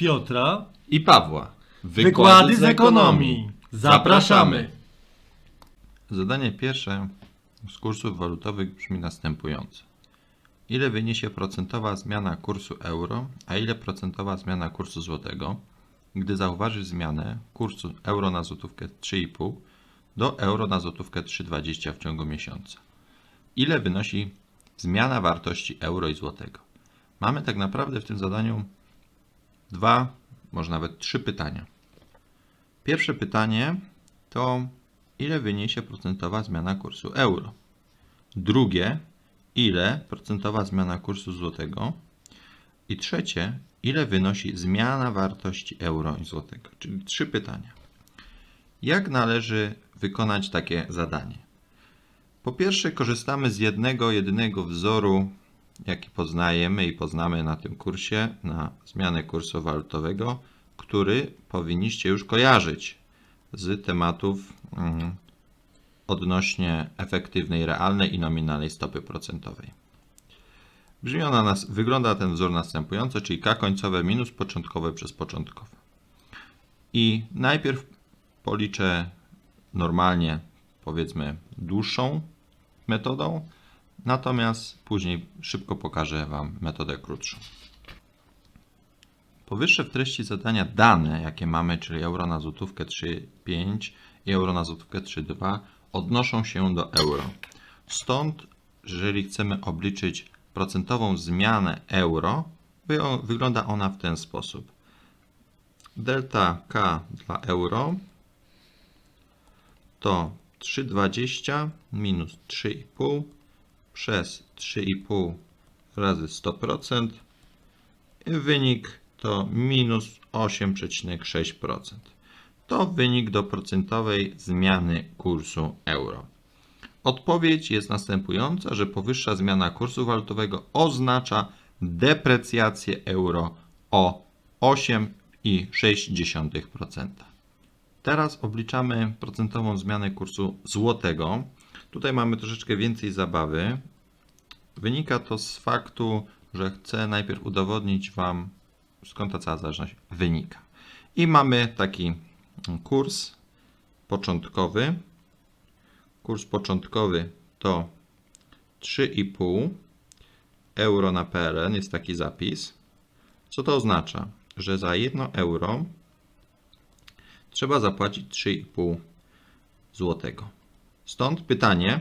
Piotra. i Pawła. Wykłady z ekonomii. Zapraszamy. Zadanie pierwsze z kursów walutowych brzmi następująco. Ile wyniesie procentowa zmiana kursu euro, a ile procentowa zmiana kursu złotego, gdy zauważysz zmianę kursu euro na złotówkę 3,5 do euro na złotówkę 3,20 w ciągu miesiąca? Ile wynosi zmiana wartości euro i złotego? Mamy tak naprawdę w tym zadaniu dwa, może nawet trzy pytania. Pierwsze pytanie to ile wyniesie procentowa zmiana kursu euro? Drugie, ile procentowa zmiana kursu złotego? I trzecie, ile wynosi zmiana wartości euro i złotego? Czyli trzy pytania. Jak należy wykonać takie zadanie? Po pierwsze, korzystamy z jednego, jedynego wzoru, jaki poznajemy i poznamy na tym kursie, na zmianę kursu walutowego, który powinniście już kojarzyć z tematów mm, odnośnie efektywnej, realnej i nominalnej stopy procentowej. Brzmi ona nas, wygląda ten wzór następująco, czyli k końcowe minus początkowe przez początkowe. I najpierw policzę normalnie, powiedzmy, dłuższą metodą, natomiast później szybko pokażę Wam metodę krótszą. Powyższe w treści zadania dane, jakie mamy, czyli euro na złotówkę 3,5 i euro na złotówkę 3,2, odnoszą się do euro. Stąd, jeżeli chcemy obliczyć procentową zmianę euro, wy- wygląda ona w ten sposób. Delta K dla euro to 3,20 minus 3,5 przez 3,5 razy 100% i wynik to minus 8,6%. To wynik do procentowej zmiany kursu euro. Odpowiedź jest następująca, że powyższa zmiana kursu walutowego oznacza deprecjację euro o 8,6%. Teraz obliczamy procentową zmianę kursu złotego. Tutaj mamy troszeczkę więcej zabawy. Wynika to z faktu, że chcę najpierw udowodnić Wam, skąd ta cała zależność wynika. I mamy taki kurs początkowy. Kurs początkowy to 3,5 euro na PLN, jest taki zapis. Co to oznacza? Że za 1 euro trzeba zapłacić 3,5 złotego. Stąd pytanie,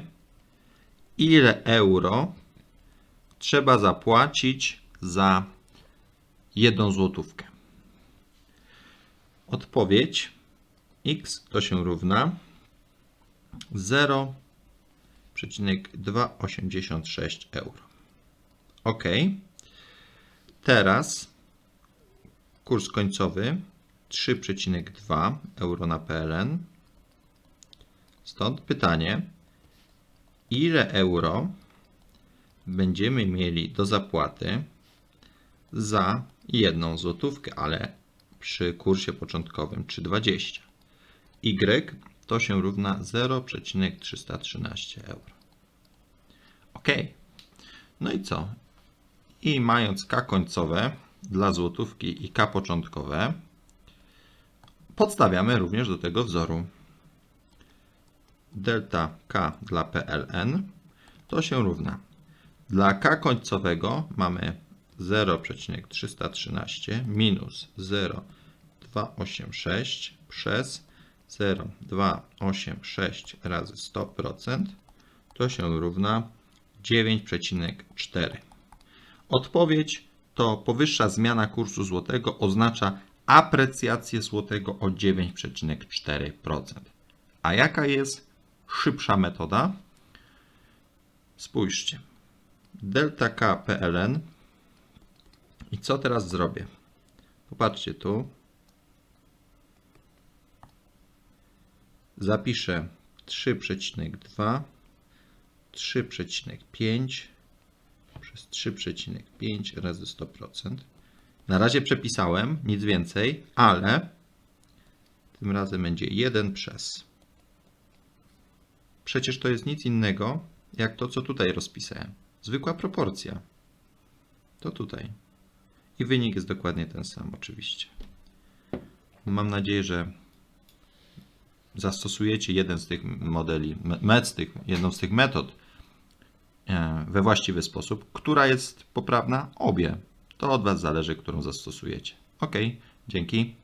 ile euro trzeba zapłacić za jedną złotówkę? Odpowiedź x to się równa 0,286 euro. Ok. Teraz kurs końcowy 3,2 euro na PLN. Stąd pytanie, ile euro będziemy mieli do zapłaty za jedną złotówkę, ale przy kursie początkowym 3,20. Y to się równa 0,313 euro. Ok. No i co? I mając K końcowe dla złotówki i K początkowe, podstawiamy również do tego wzoru. Delta K dla PLN to się równa. Dla K końcowego mamy 0,313 minus 0,286 przez 0,286 razy 100% to się równa 9,4. Odpowiedź to powyższa zmiana kursu złotego oznacza aprecjację złotego o 9,4%. A jaka jest szybsza metoda? Spójrzcie. Delta K PLN. I co teraz zrobię? Popatrzcie tu. Zapiszę 3,2, 3,5 przez 3,5 razy 100%. Na razie przepisałem, nic więcej, ale tym razem będzie 1 przez. Przecież to jest nic innego, jak to, co tutaj rozpisałem. Zwykła proporcja. To tutaj. I wynik jest dokładnie ten sam, oczywiście. Mam nadzieję, że zastosujecie jeden z tych modeli, tych, jedną z tych metod e, we właściwy sposób. Która jest poprawna? Obie. To od Was zależy, którą zastosujecie. Ok, dzięki.